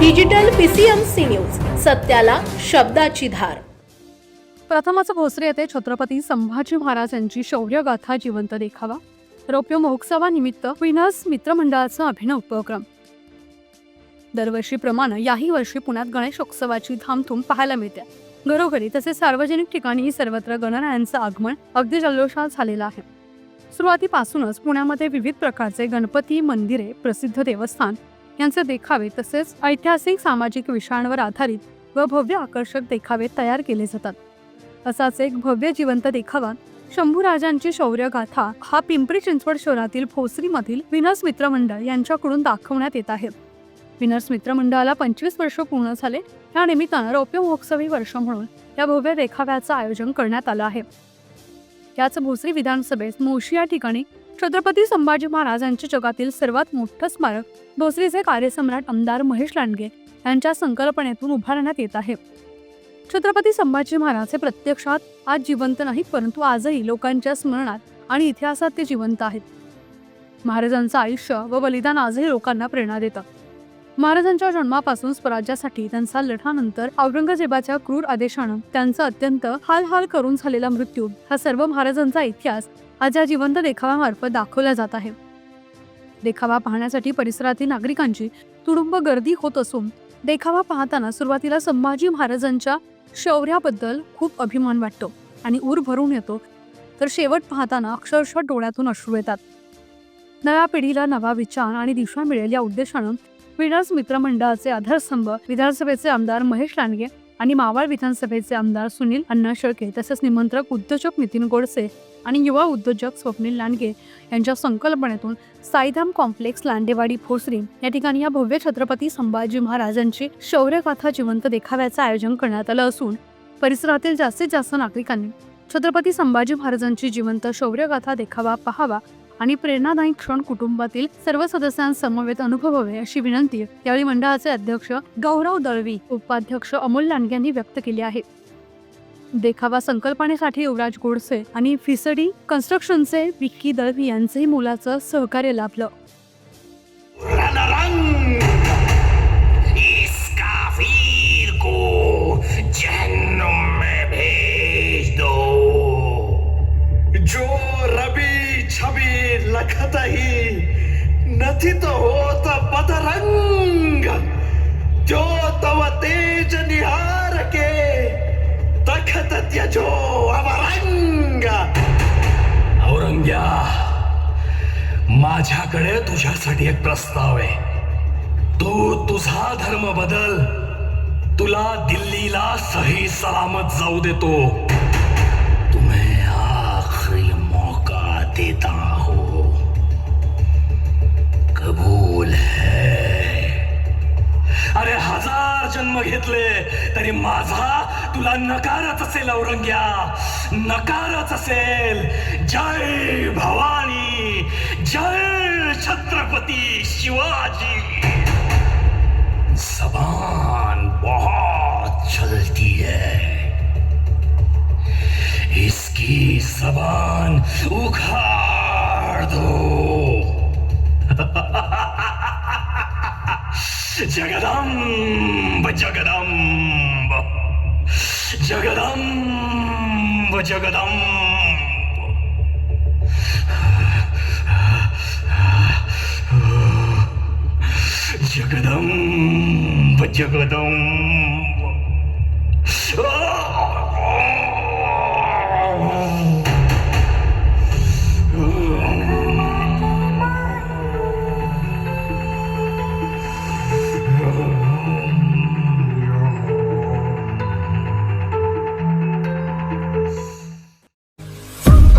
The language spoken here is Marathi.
डिजिटल पीसीएमसी न्यूज सत्याला शब्दाची धार. प्रथमच भोसरे येथे छत्रपती संभाजी महाराज यांची शौर्यगाथा जिवंत देखावा. रौप्य महोत्सवानिमित्त विनस मित्रमंडळाचा अभिनव उपक्रम. दरवर्षीप्रमाणे याही वर्षी पुण्यात गणेशोत्सवाची धामधूम पाहायला मिळते. घरोघरी तसेच सार्वजनिक ठिकाणीही सर्वत्र गणरायांचं आगमन अगदी जल्लोषात झालेलं आहे. सुरुवातीपासूनच पुण्यामध्ये विविध प्रकारचे गणपती मंदिरे प्रसिद्ध देवस्थान यांचे देखावे तसेच ऐतिहासिक सामाजिक विषयांवर आधारित व भव्य आकर्षक देखावे तयार केले जातात. असाच एक भव्य जिवंत देखावा शंभूराजांची शौर्यगाथा हा पिंपरी चिंचवड शहरातील भोसरीमधील विनस मित्रमंडळ यांच्याकडून दाखवण्यात येत आहे. विनस मित्रमंडळाला पंचवीस वर्ष पूर्ण झाले. या निमित्तानं रौप्य महोत्सवी वर्ष म्हणून या भव्य देखाव्याचं आयोजन करण्यात आलं आहे. याच भोसरी विधानसभेत मोशी या ठिकाणी छत्रपती संभाजी महाराज यांचे जगातील सर्वात मोठं स्मारक भोसरीचे कार्यसम्राट आमदार महेश लांडगे यांच्या संकल्पनेतून उभारण्यात येत आहे. छत्रपती संभाजी महाराज हे प्रत्यक्षात आज जिवंत नाहीत परंतु आजही लोकांच्या स्मरणात आणि इतिहासात ते जिवंत आहेत. महाराजांचं आयुष्य व बलिदान आजही लोकांना प्रेरणा देतं. महाराजांच्या जन्मापासून स्वराज्यासाठी त्यांचा लढानंतर औरंगजेबाच्या क्रूर आदेशानं त्यांचा अत्यंत हाल हाल करून झालेला मृत्यू. हा सर्व महाराजांचा इतिहास आज या जिवंत देखाव्यामार्फत दाखवला जात आहे. देखावा पाहण्यासाठी परिसरातील नागरिकांची तुडुंब गर्दी होत असून देखावा पाहताना सुरुवातीला संभाजी महाराजांच्या शौर्याबद्दल खूप अभिमान वाटतो आणि ऊर भरून येतो तर शेवट पाहताना अक्षरशः डोळ्यातून अश्रू येतात. नव्या पिढीला नवा विचार आणि दिशा मिळेल या उद्देशानं विनर्स मित्रमंडळाचे आधारस्तंभ विधानसभेचे आमदार महेश लांडगे आणि मावळ विधानसभेचे आमदार सुनील अण्णा शेळके तसेच निमंत्रक उद्योजक नितीन गोडसे आणि युवा उद्योजक स्वप्नील लांडगे यांच्या संकल्पनेतून साईधाम कॉम्प्लेक्स लांडेवाडी भोसरी या ठिकाणी या भव्य छत्रपती संभाजी महाराजांची शौर्यगाथा जिवंत देखाव्याचं आयोजन करण्यात आलं असून परिसरातील जास्तीत जास्त नागरिकांनी छत्रपती संभाजी महाराजांची जिवंत शौर्यगाथा देखावा पाहावा आणि प्रेरणादायी क्षण कुटुंबातील सर्व सदस्यांसमवेत अनुभवावे अशी विनंती यावेळी मंडळाचे अध्यक्ष गौरव दळवी उपाध्यक्ष अमोल लांडगे यांनी व्यक्त केली आहे. देखावा संकल्पनेसाठी युवराज गोडसे आणि फिसडी कन्स्ट्रक्शनचे विक्की दळवी यांचेही मुलाचं सहकार्य लाभलं. छबी लखत नथी तो होत बदरंग जो तव तेज निहार के तखत त्यजो अवरंग। औरंग्या माझ्याकडे तुझ्यासाठी एक प्रस्ताव आहे. तू तुझा धर्म बदल. तुला दिल्लीला सही सलामत जाऊ देतो. जन्म घेतले तरी माझा तुला नकारच असेल औरंग्या. नकारच असेल. जय भवानी. जय छत्रपती शिवाजी. सभा Jagadamba, Jagadamba, Jagadamba, Jagadamba. Jagadamba, Jagadamba.